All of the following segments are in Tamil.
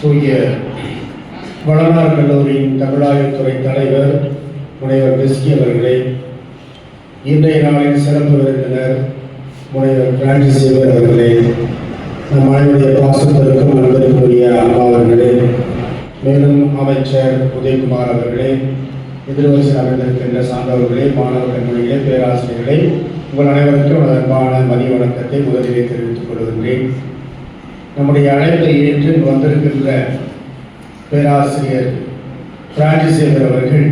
தூய வளனார் கல்லூரியின் தமிழாய்வுத்துறை தலைவர் முனைவர் பெஸ்கி அவர்களே இன்றைய நாளின் சிறப்பு விருந்தினர் முனைவர் பிரான்சிஸ் சிவர் அவர்களே நம் அனைவருடைய பாசத்திற்கும் நண்பருக்குரிய அம்மா அவர்களே மேலும் அமைச்சர் உதயகுமார் அவர்களே எதிர்வரிசை அமைந்திருக்கின்ற சார்ந்தவர்களே மாணவ கண்மணிகளே பேராசிரியர்களே உங்கள் அனைவருக்கும் அன்பான மதிய வணக்கத்தை முதலிலே தெரிவித்துக் கொள்கின்றேன். நம்முடைய அழைப்பை ஏற்று வந்திருக்கின்ற பேராசிரியர் பிரான்சிஸ் அவர்கள்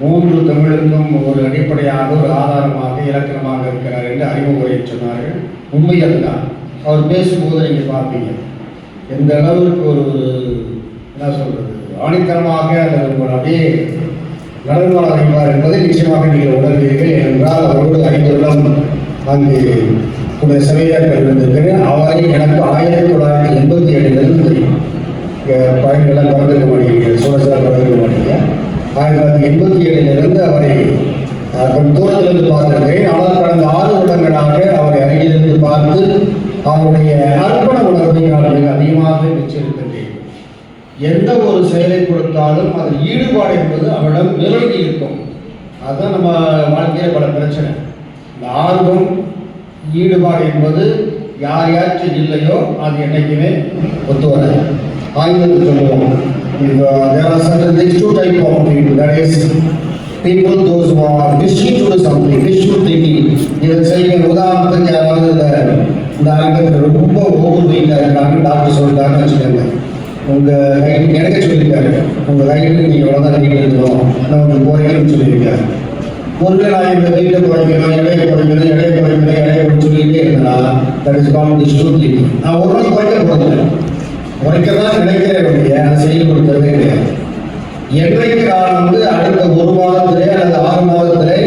மூன்று தமிழுக்கும் ஒரு அடிப்படையாக ஒரு ஆதாரமாக இலக்கணமாக இருக்கிறார் என்று அறிமுறை சொன்னார்கள். உண்மை அதுதான். அவர் பேசும்போது நீங்கள் பார்ப்பீங்க. எந்த அளவுக்கு ஒரு என்ன சொல்றது ஆணித்தரமாக அல்லது அப்படியே நடனமாக அறிவார் என்பதை நிச்சயமாக நீங்கள் உணர்வீர்கள் என்றால் அவரோடு ஐந்து அங்கு உடைய சபையாக இருந்திருக்கிறேன் அவரை எனக்கு ஆயிரத்தி தொள்ளாயிரத்தி எண்பத்தி ஏழுலேருந்து தெரியும். பயன்களாக பிறந்திருக்க மாட்டீங்க சோழசார் பிறந்திருக்க மாட்டேங்க ஆயிரத்தி தொள்ளாயிரத்தி எண்பத்தி ஏழுலேருந்து அவரை கொஞ்சம் தூரத்திலிருந்து பார்த்திருக்கிறேன். ஆனால் கடந்த ஆறு வருடங்களாக அவரை அருகிலிருந்து பார்த்து அவருடைய அர்ப்பண உணர்வை நான் மிக அதிகமாக வச்சிருக்கின்றேன் எந்த ஒரு செயலை கொடுத்தாலும் அதில் ஈடுபாடு என்பது அவரிடம் நிலவி இருக்கும் அதுதான் நம்ம வாழ்க்கையில் பல பிரச்சனை. இந்த ஆர்வம் ஈடுபாடு என்பது யார் யாச்சும் இல்லையோ அது என்னைக்குமே ஒத்து வராது ஆயுதத்தை சொல்லுவோம் there are certain things two type of people that is people those who are wishing to do something wishful thinking இதை செய்ய உதாரணத்துக்கு யாராவது இந்த இந்த அரங்கத்தில் ரொம்ப ஓவர் வெயிட்டாக இருக்காங்க டாக்டர் சொல்லிட்டாங்கன்னு வச்சுக்கோங்க. உங்க கைடு எனக்கு சொல்லியிருக்காரு. உங்க கைடு நீங்க எவ்வளவுதான் கைடு இருக்கணும் நான் உங்களுக்கு சொல்லியிருக்காரு. ஒருவேளை நான் இந்த வெயிட்டை குறைக்கணும் இடையை குறைக்கணும் இடையை குறைக்கணும் எடையை சொல்லிக்கிட்டே சொல்லிட்டே இருந்தா தட் இஸ் கால் தி நான் ஒரு நாள் குறைக்க போறதில்லை. குறைக்க தான் நினைக்கிறேன் ஒழிய அதை செயல்படுத்துறதே கிடையாது. என்றைக்கு நான் வந்து அடுத்த ஒரு மாதத்திலே அல்லது ஆறு மாதத்திலே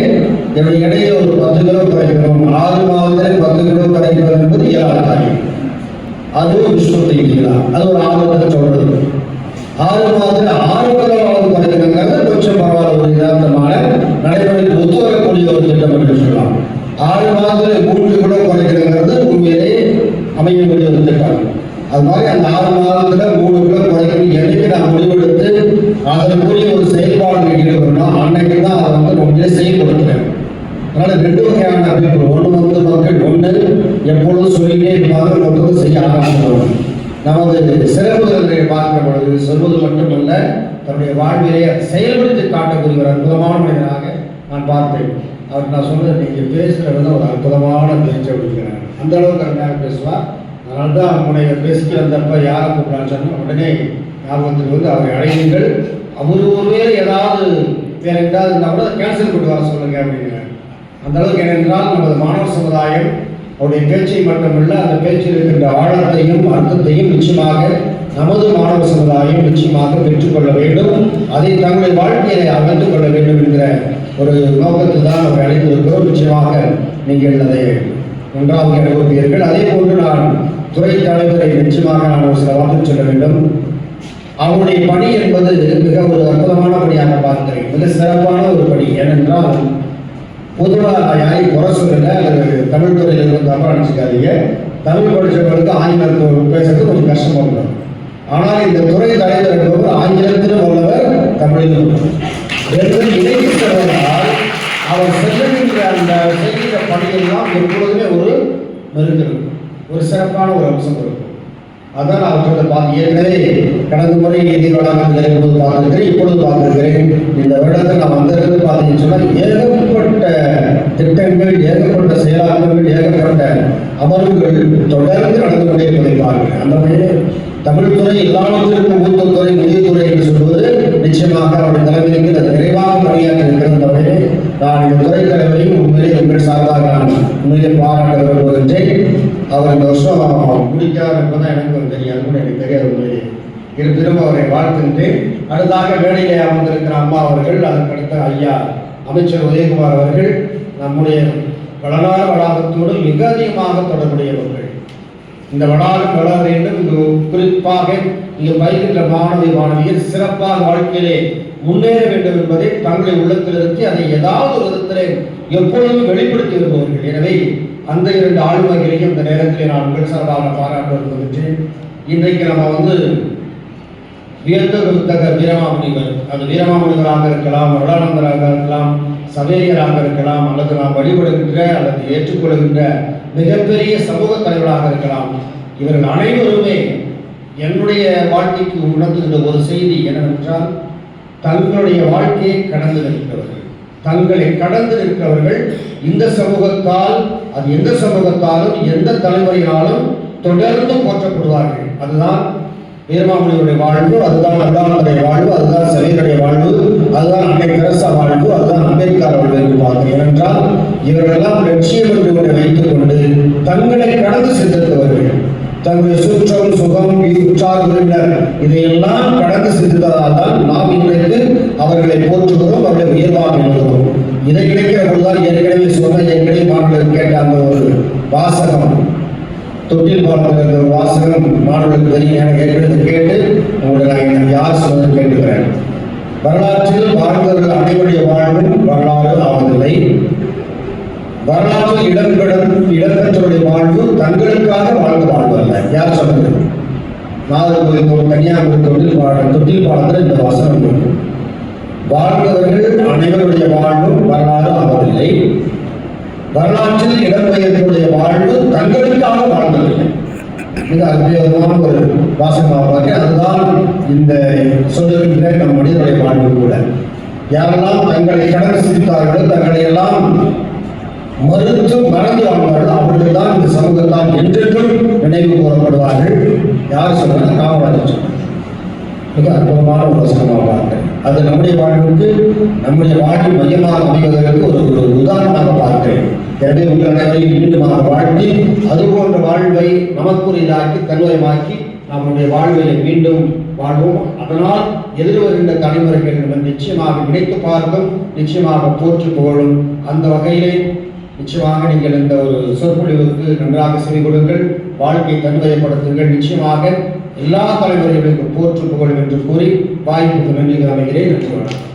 என்னுடைய எடையை ஒரு பத்து கிலோ குறைக்கணும் ஆறு மாதத்திலே பத்து கிலோ குறைக்கணும் என்பது இயலாத காரியம். அதுவும் விஷ்ணுத்தை அது ஒரு ஆறு ஆர்வத்தை சொல்றது. ஆறு மாதத்தில் ஆறு கிலோவாவது குறைக்கணுங்கிறது கொஞ்சம் பரவாயில்ல ஒரு யதார்த்தமான நடைமுறைக்கு ஒத்து வரக்கூடிய ஒரு திட்டம் என்று சொல்லலாம் ஆறு மாதத்துல மூன்று கிலோ குறைக்கணுங்கிறது உண்மையிலே அமையக்கூடிய ஒரு திட்டம் அது மாதிரி அந்த ஆறு மாதத்துல மூணு கிலோ குறைக்கணும் என்னைக்கு நான் முடிவெடுத்து அதற்குரிய ஒரு செயல்பாடு ஈடுபடணும் அன்னைக்கு தான் அதை வந்து உண்மையிலே செயல்படுத்துறேன் அதனால ரெண்டு வகையான அமைப்பு ஒன்று வந்து மக்கள் ஒன்று எப்பொழுதும் சொல்லிட்டே இருப்பாங்க மொத்தம் செய்ய ஆரம்பிச்சிருவாங்க. நமது சிறப்புகளை பார்க்கிற பொழுது சொல்வது மட்டுமல்ல தன்னுடைய வாழ்விலே செயல்படுத்தி காட்டக்கூடிய ஒரு அற்புதமான மனிதனாக நான் பார்த்தேன். அவர் நான் சொன்னது நீங்க பேசுற விதம் ஒரு அற்புதமான பேச்சு அப்படிங்கிறாங்க அந்த அளவுக்கு அருமையாக பேசுவார். அதனால தான் உன்னை பேசிட்டு வந்தப்ப யாரை கூப்பிடான்னு சொன்னா உடனே ஞாபகத்துக்கு வந்து அவரை அழையுங்கள். அவர் ஒருவேளை ஏதாவது வேற எங்காவது இருந்தால் கூட கேன்சல் கொண்டு வர சொல்லுங்க அப்படிங்கிறாங்க அந்த அளவுக்கு ஏனென்றால் நமது மாணவ சமுதாயம் அவருடைய பேச்சை மட்டுமல்ல அந்த பேச்சில் இருக்கின்ற ஆழத்தையும் அர்த்தத்தையும் நிச்சயமாக நமது மாணவ சமுதாயம் நிச்சயமாக பெற்றுக்கொள்ள வேண்டும். அதை தங்களுடைய வாழ்க்கையை அமைத்துக் கொள்ள வேண்டும் என்கிற ஒரு நோக்கத்தில் தான் அவர் அழைத்திருக்கிறோம். நிச்சயமாக நீங்கள் அதை ஒன்றாவது அனுபவிப்பீர்கள் அதே போன்று நான் துறை தலைவரை நிச்சயமாக நான் ஒரு சில வார்த்தை சொல்ல வேண்டும். அவருடைய பணி என்பது மிக ஒரு அற்புதமான பணியாக பார்க்கிறேன். மிக சிறப்பான ஒரு பணி. ஏனென்றால் பொதுவாக நான் யாரையும் குறை சொல்லல. அல்லது தமிழ் துறையில் இருந்து தப்பாக நினச்சிக்காதீங்க. தமிழ் படித்தவர்களுக்கு ஆங்கிலத்தில் பேசுறது கொஞ்சம் கஷ்டமாக இருக்கும். ஆனால் இந்த துறை தலைவர் என்பவர் ஆங்கிலத்திலும் உள்ளவர் தமிழிலும் உள்ளவர் இணைந்து செல்வதால் அவர் செல்லுகின்ற அந்த செய்கிற பணியெல்லாம் எப்பொழுதுமே ஒரு மருந்து இருக்கும் ஒரு சிறப்பான ஒரு அம்சம் இருக்கும் அதான் நான் சொல்ல பார்த்து ஏற்கனவே கடந்த முறை நிதி வளாகத்தில் இருக்கும்போது பார்த்துருக்கிறேன் இப்பொழுது பார்த்துருக்கிறேன். இந்த வருடத்தில் நான் வந்திருந்து பார்த்தீங்கன்னு சொன்னால் ஏகப்பட்ட திட்டங்கள் ஏகப்பட்ட செயலாக்கங்கள் ஏகப்பட்ட அமர்வுகள் தொடர்ந்து நடந்து கொண்டே இருப்பதை பார்க்கிறேன் அந்த வகையில் தமிழ் துறை எல்லாவற்றிற்கும் மூத்த துறை நிதித்துறை என்று சொல்வது நிச்சயமாக அவருடைய தலைமைக்கு அது நிறைவாக பணியாற்றி இருக்கிறது அந்த வகையில். நான் இந்த துறை தலைவரையும் உண்மையிலே உங்கள் சார்பாக நான் உண்மையிலே பாராட்ட விரும்புகின்றேன். அவர் இந்த வருஷம் முடிக்கார் என்பதான் எனக்கு ஒரு தெரியாதுன்னு கூட எனக்கு தெரியாது உங்களுக்கு இருப்பினும் அவரை வாழ்த்துட்டு அடுத்தாக மேடையிலே அமர்ந்திருக்கிற அம்மா அவர்கள் அதற்கடுத்த ஐயா அமைச்சர் உதயகுமார் அவர்கள் நம்முடைய வளனார வளாகத்தோடு மிக அதிகமாக தொடர்புடையவர்கள். இந்த வளாகம் வளர வேண்டும் இங்கு குறிப்பாக இங்கு பயிர்கின்ற மாணவி மாணவியர் சிறப்பாக வாழ்க்கையிலே முன்னேற வேண்டும் என்பதை தங்களை உள்ளத்தில் இருந்து அதை ஏதாவது ஒரு விதத்திலே எப்பொழுதும் வெளிப்படுத்தி வருபவர்கள். எனவே அந்த இரண்டு ஆளுமைகளையும் இந்த நேரத்தில் நான் உங்கள் சார்பாக பாராட்ட விரும்புகின்றேன் இன்றைக்கு நம்ம வந்து புத்தக வீரமாமுனிவர் அது வீரமாமுனிவராக இருக்கலாம் வருடானந்தராக இருக்கலாம் சவேரியராக இருக்கலாம் அல்லது நாம் வழிபடுகின்ற அல்லது ஏற்றுக்கொள்கின்ற மிகப்பெரிய சமூக தலைவராக இருக்கலாம். இவர்கள் அனைவருமே என்னுடைய வாழ்க்கைக்கு உணர்ந்துகின்ற ஒரு செய்தி என்னவென்றால் தங்களுடைய வாழ்க்கையை கடந்து நிற்கிறவர்கள் தங்களை கடந்து நிற்கிறவர்கள் இந்த சமூகத்தால் அது எந்த சமூகத்தாலும் எந்த தலைமுறையினாலும் தொடர்ந்து போற்றப்படுவார்கள். அதுதான் வீரமாமுனியுடைய வாழ்வு அதுதான் அல்லாஹனுடைய வாழ்வு அதுதான் சலீருடைய வாழ்வு அதுதான் அன்னை தெரசா வாழ்வு அதுதான் அம்பேத்கர் வாழ்வு என்று பார்க்கிறோம் ஏனென்றால் இவர்களெல்லாம் லட்சியம் என்று ஒன்றை வைத்துக் கொண்டு தங்களை கடந்து சென்றிருந்தவர்கள். தங்கள் சுற்றம் சுகம் உற்றார் உறவினர் இதையெல்லாம் கடந்து சென்றதால் தான் நாம் இன்றைக்கு அவர்களை போற்றுகிறோம் அவர்களை உயர்வாக எழுதுகிறோம் இதை கிடைக்கிற பொழுதுதான் ஏற்கனவே சொன்ன ஏற்கனவே மாணவர்கள் கேட்ட அந்த ஒரு வாசகம். தொட்டில் பார்க்கிற வாசகம் மாணவர்களுக்கு தெரியும். எனக்கு ஏற்கனவே கேட்டு உங்களை நான் யார் சொன்னது கேட்டுக்கிறேன். வரலாற்றில் வாழ்ந்தவர்கள் அனைவருடைய வாழ்வும் வரலாறு ஆவதில்லை. வரலாற்றில் இடம்பெறும் இடம்பெற்றவருடைய வாழ்வு தங்களுக்காக வாழ்ந்து வாழ்வல்ல யார் சொன்னது? நாகர்கோவில் தொ- கன்னியாகுமரி தொழில் பாடல் தொட்டில் பாடத்தில் இந்த வசனம் உண்டு. வாழ்ந்தவர்கள் அனைவருடைய வாழ்வும் வரலாறு ஆவதில்லை. வரலாற்றில் இடம்பெயர்ந்தவருடைய வாழ்வு தங்களுக்காக வாழ்ந்ததில்லை. மிக அற்புதமான ஒரு வாசகமாக பார்க்க அதுதான் இந்த சொல்லுகின்ற நம் மனிதனுடைய வாழ்வு கூட. யாரெல்லாம் தங்களை கடந்து சிரித்தார்களோ தங்களை எல்லாம் மறுத்து மறந்து வாழ்வார்கள் அவர்கள் தான் இந்த சமூகத்தால் என்றென்றும் நினைவு கூறப்படுவார்கள். யார் சொல்றாங்க காமராஜர் சொன்னார். மிக அற்புதமான ஒரு வசனமாக பார்க்கிறேன் அது நம்முடைய வாழ்வுக்கு நம்முடைய வாழ்வில் மையமாக அமைவதற்கு ஒரு ஒரு உதாரணமாக பார்க்கிறேன் எனவே உங்கள் அனைவரையும் மீண்டுமாக வாழ்த்தி அது போன்ற வாழ்வை நமக்குரியதாக்கி தன்வயமாக்கி நம்முடைய வாழ்வை மீண்டும் வாழ்வோம். அதனால் எதிர் வருகின்ற தலைமுறைகள் நிச்சயமாக நினைத்து பார்க்கும் நிச்சயமாக போற்றி புகழும் அந்த வகையிலே நிச்சயமாக நீங்கள் இந்த ஒரு சொற்பொழிவுக்கு நன்றாக செவி கொடுங்கள் வாழ்க்கையை தன்வயப்படுத்துங்கள் நிச்சயமாக எல்லா தலைவர்களுக்கும் போற்று புகழும் என்று கூறி வாய்ப்புக்கு நன்றி அமைகிறேன் நன்றி வணக்கம்.